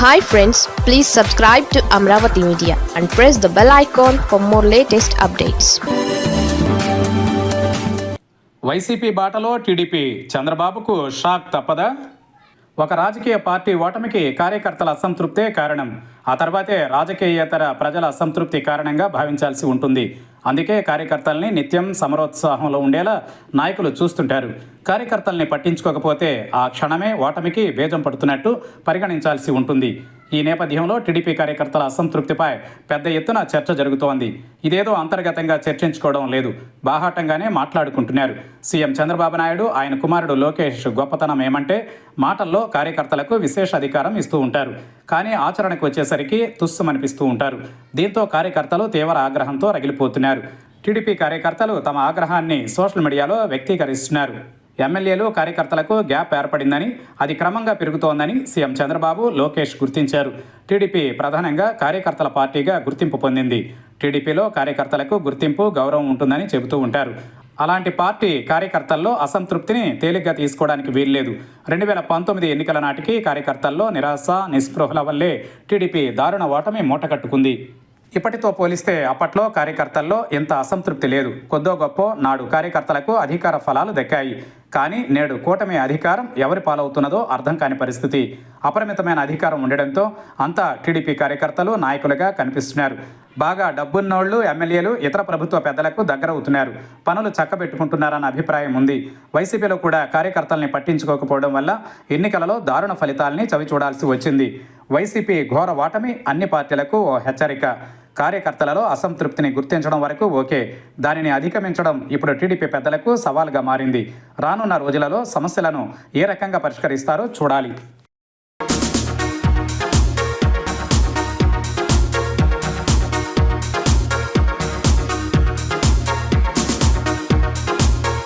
Hi friends please subscribe to Amaravati media and press the bell icon for more latest updates YCP బాటలో TDP చంద్రబాబుకు shock తప్పదా? ఒక రాజకీయ party ఓటమికి కార్యకర్తల అసంతృప్తే కారణం ఆ తర్వాతే రాజకీయేతర ప్రజల అసంతృప్తి కారణంగా భావించాల్సి ఉంటుంది. అందుకే కార్యకర్తల్ని నిత్యం సమరోత్సాహంలో ఉండేలా నాయకులు చూస్తుంటారు. కార్యకర్తల్ని పట్టించుకోకపోతే ఆ క్షణమే ఓటమికి బేజం పడుతున్నట్టు పరిగణించాల్సి ఉంటుంది. ఈ నేపథ్యంలో టీడీపీ కార్యకర్తల అసంతృప్తిపై పెద్ద ఎత్తున చర్చ జరుగుతోంది. ఇదేదో అంతర్గతంగా చర్చించుకోవడం లేదు. బాహాటంగానే మాట్లాడుకుంటున్నారు. సీఎం చంద్రబాబు నాయుడు ఆయన కుమారుడు లోకేష్ గొప్పతనం ఏమంటే మాటల్లో కార్యకర్తలకు విశేష అధికారం ఇస్తూ ఉంటారు. కానీ ఆచరణకు వచ్చేసరికి తుస్సుమనిపిస్తూ ఉంటారు. దీంతో కార్యకర్తలు తీవ్ర ఆగ్రహంతో రగిలిపోతున్నారు. టీడీపీ కార్యకర్తలు తమ ఆగ్రహాన్ని సోషల్ మీడియాలో వ్యక్తీకరిస్తున్నారు. ఎమ్మెల్యేలు కార్యకర్తలకు గ్యాప్ ఏర్పడిందని అది క్రమంగా పెరుగుతోందని సీఎం చంద్రబాబు లోకేష్ గుర్తించారు. టీడీపీ ప్రధానంగా కార్యకర్తల పార్టీగా గుర్తింపు పొందింది. టీడీపీలో కార్యకర్తలకు గుర్తింపు గౌరవం ఉంటుందని చెబుతూ ఉంటారు. అలాంటి పార్టీ కార్యకర్తల్లో అసంతృప్తిని తేలిగ్గా తీసుకోవడానికి వీల్లేదు. రెండు వేల పంతొమ్మిది ఎన్నికల నాటికి కార్యకర్తల్లో నిరాశ నిస్పృహల వల్లే టీడీపీ దారుణ ఓటమి మూటకట్టుకుంది ఇప్పటితో పోలిస్తే అప్పట్లో కార్యకర్తల్లో ఎంత అసంతృప్తి లేదు. కొద్దో గొప్ప నాడు కార్యకర్తలకు అధికార ఫలాలు దక్కాయి. కానీ నేడు కూటమి అధికారం ఎవరి పాలవుతున్నదో అర్థం కాని పరిస్థితి. అపరిమితమైన అధికారం ఉండడంతో అంతా టీడీపీ కార్యకర్తలు నాయకులుగా కనిపిస్తున్నారు. బాగా డబ్బున్నోళ్ళు ఎమ్మెల్యేలు ఇతర ప్రభుత్వ పెద్దలకు దగ్గరవుతున్నారు. పనులు చక్కబెట్టుకుంటున్నారన్న అభిప్రాయం ఉంది. వైసీపీలో కూడా కార్యకర్తల్ని పట్టించుకోకపోవడం వల్ల ఎన్నికలలో దారుణ ఫలితాల్ని చవిచూడాల్సి వచ్చింది. వైసీపీ ఘోర వాటమి అన్ని పార్టీలకు ఓ హెచ్చరిక. కార్యకర్తలలో అసంతృప్తిని గుర్తించడం వరకు ఓకే. దానిని అధిగమించడం ఇప్పుడు టీడీపీ పెద్దలకు సవాల్గా మారింది. రానున్న రోజులలో సమస్యలను ఏ రకంగా పరిష్కరిస్తారో చూడాలి.